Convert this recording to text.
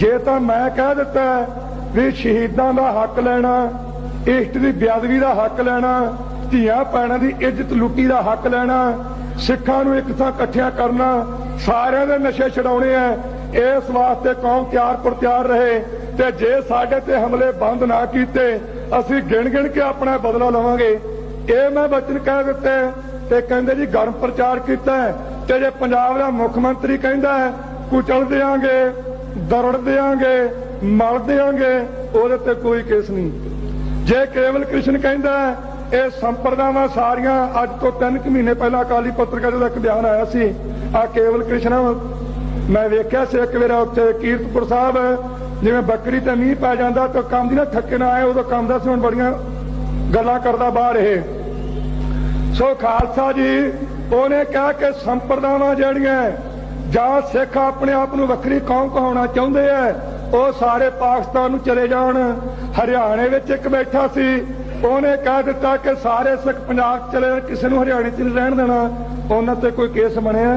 ਜੇ ਤਾਂ ਮੈਂ ਕਹਿ ਦਿੱਤਾ ਵੀ ਸ਼ਹੀਦਾਂ ਦਾ ਹੱਕ ਲੈਣਾ, ਇਸ਼ਟ ਦੀ ਬੇਅਦਬੀ ਦਾ ਹੱਕ ਲੈਣਾ, ਧੀਆਂ ਭੈਣਾਂ ਦੀ ਇੱਜ਼ਤ ਲੁੱਟੀ ਦਾ ਹੱਕ ਲੈਣਾ, ਸਿੱਖਾਂ ਨੂੰ ਇੱਕ ਥਾਂ ਇਕੱਠਿਆਂ ਕਰਨਾ, ਸਾਰਿਆਂ ਦੇ ਨਸ਼ੇ ਛਡਾਉਣੇ ਆ, ਇਸ ਵਾਸਤੇ ਕੌਮ ਤਿਆਰ ਪਰ ਤਿਆਰ ਰਹੇ ਤੇ ਜੇ ਸਾਡੇ ਤੇ ਹਮਲੇ ਬੰਦ ਨਾ ਕੀਤੇ, ਅਸੀਂ ਗਿਣ ਗਿਣ ਕੇ ਆਪਣਾ ਬਦਲਾ ਲਵਾਂਗੇ। ਇਹ ਮੈਂ ਬਚਨ ਕਹਿ ਦਿੱਤੇ ਤੇ ਕਹਿੰਦੇ ਜੀ ਗਰਮ ਪ੍ਰਚਾਰ ਕੀਤਾ ਤੇ ਜੇ ਪੰਜਾਬ ਦਾ ਮੁੱਖ ਮੰਤਰੀ ਕਹਿੰਦਾ ਕੁਚਲ ਦਿਆਂਗੇ, ਦਰੜ ਦਿਆਂਗੇ, ਮਲ ਦਿਆਂਗੇ, ਉਹਦੇ ਤੇ ਕੋਈ ਕੇਸ ਨਹੀਂ। ਜੇ ਕੇਵਲ ਕ੍ਰਿਸ਼ਨ ਕਹਿੰਦਾ ਇਹ ਸੰਪਰਦਾਵਾਂ ਸਾਰੀਆਂ ਅੱਜ ਤੋਂ 3 ਮਹੀਨੇ ਪਹਿਲਾਂ ਅਕਾਲੀ ਪੱਤਰਕਾਰ ਦਾ ਇੱਕ ਬਿਆਨ ਆਇਆ ਸੀ ਆ ਕੇਵਲ ਕ੍ਰਿਸ਼ਨ, ਮੈਂ ਵੇਖਿਆ ਸੀ ਇੱਕ ਵੇਰਾ ਉੱਥੇ ਕੀਰਤਪੁਰ ਸਾਹਿਬ, ਜਿਵੇਂ ਬੱਕਰੀ ਤੇ ਮੀਂਹ ਪੈ ਜਾਂਦਾ ਤਾਂ ਕੰਮ ਦੀ ਨਾ ਥੱਕੇ ਨਾ ਆਏ, ਉਦੋਂ ਕੰਮ ਦਾ ਸੀ, ਹੁਣ ਬੜੀਆਂ ਗੱਲਾਂ ਕਰਦਾ ਬਾਹਰ ਇਹ। ਸੋ ਖਾਲਸਾ ਜੀ, ਉਹਨੇ ਕਿਹਾ ਕਿ ਸੰਪਰਦਾਵਾਂ ਜਿਹੜੀਆਂ ਜਾਂ ਸਿੱਖ ਆਪਣੇ ਆਪ ਨੂੰ ਵੱਖਰੀ ਕੌਮ ਕਹਾਉਣਾ ਚਾਹੁੰਦੇ ਆ ਉਹ ਸਾਰੇ ਪਾਕਿਸਤਾਨ ਨੂੰ ਚਲੇ ਜਾਣ। ਹਰਿਆਣੇ ਵਿੱਚ ਇੱਕ ਬੈਠਾ ਸੀ ਉਹਨੇ ਕਹਿ ਦਿੱਤਾ ਕਿ ਸਾਰੇ ਸਿੱਖ ਪੰਜਾਬ 'ਚ ਚਲੇ ਜਾਣ, ਕਿਸੇ ਨੂੰ ਹਰਿਆਣੇ 'ਚ ਨਹੀਂ ਰਹਿਣ ਦੇਣਾ। ਉਹਨਾਂ ਤੇ ਕੋਈ ਕੇਸ ਬਣਿਆ।